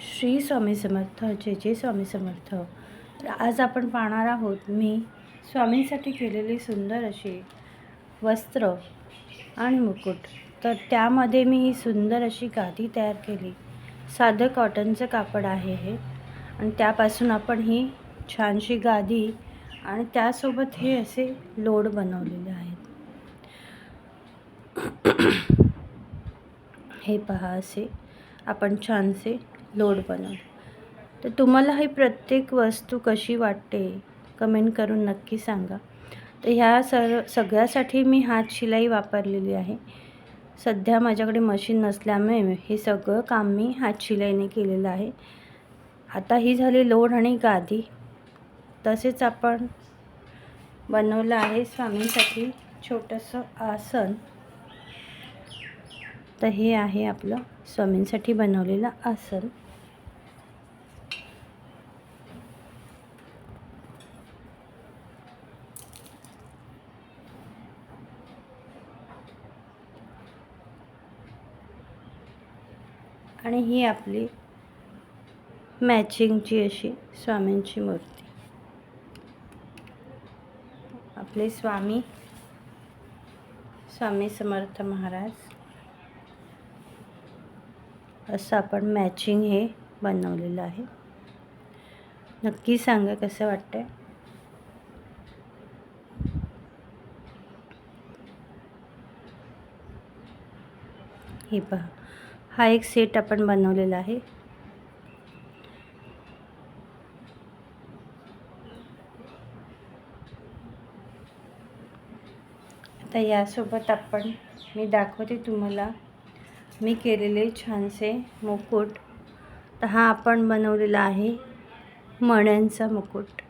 श्री स्वामी समर्थ जय जय स्वामी समर्थ. आज आपण पाहणार आहोत मी स्वामींसाठी केलेली सुंदर अशी वस्त्र आणि मुकुट. तर त्यामध्ये मी ही सुंदर अशी गादी तयार केली. साधं कॉटनचं कापड आहे हे. आणि त्यापासून आपण ही छानशी गादी आणि त्यासोबत हे असे लोड बनवलेले आहेत. हे पहा असे. आपण छानसे लोड बनवलं तर तुम्हाला ही प्रत्येक वस्तू कशी वाटते कमेंट करून नक्की सांगा. तर ह्या सर सगळ्यासाठी मी हात शिलाई वापरलेली आहे. सध्या माझ्याकडे मशीन नसल्यामुळे हे सगळं काम मी हात शिलाईने केलेलं आहे. आता ही झाली लोड आणि गादी. तसेच आपण बनवलं आहे स्वामींसाठी छोटंसं आसन. तर हे आहे आपलं स्वामींसाठी बनवलेलं आसन. आणि ही आपली मॅचिंगची अशी स्वामींची मूर्ती. आपले स्वामी स्वामी समर्थ महाराज असं आपण मॅचिंग हे बनवलेलं आहे. नक्की सांगा कसं वाटतंय? हे पहा. हा एक सेट आपण बनवलेला आहे. आता यासोबत आपण मी दाखवते तुम्हाला. मी केलेले छानसे मुकुट. तर हा आपण बनवलेला आहे मण्यांचा मुकुट.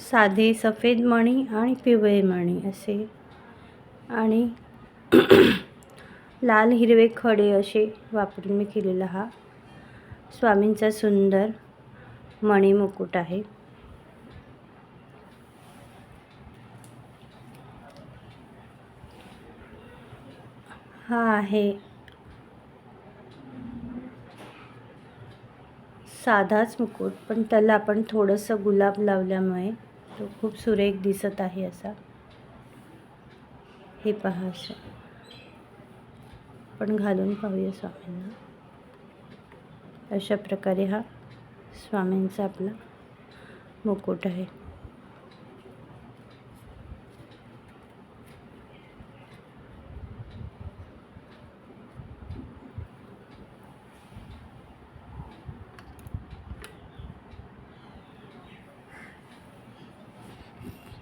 साधे सफेद मणी आणि पिवळे मणी असे. आणि लाल हिरवे खडे असे वापरून मी केलेला हा स्वामींचा सुंदर मणी मुकुट आहे. हा आहे साधाच मुकुट पण त्याला आपण थोडंसं गुलाब लावल्यामुळे तो खूप सुरेख दिसत आहे असा. हे पहा असं. आपण घालून पाहूया स्वामींना. अशा प्रकारे हा स्वामींचा आपला मुकुट आहे.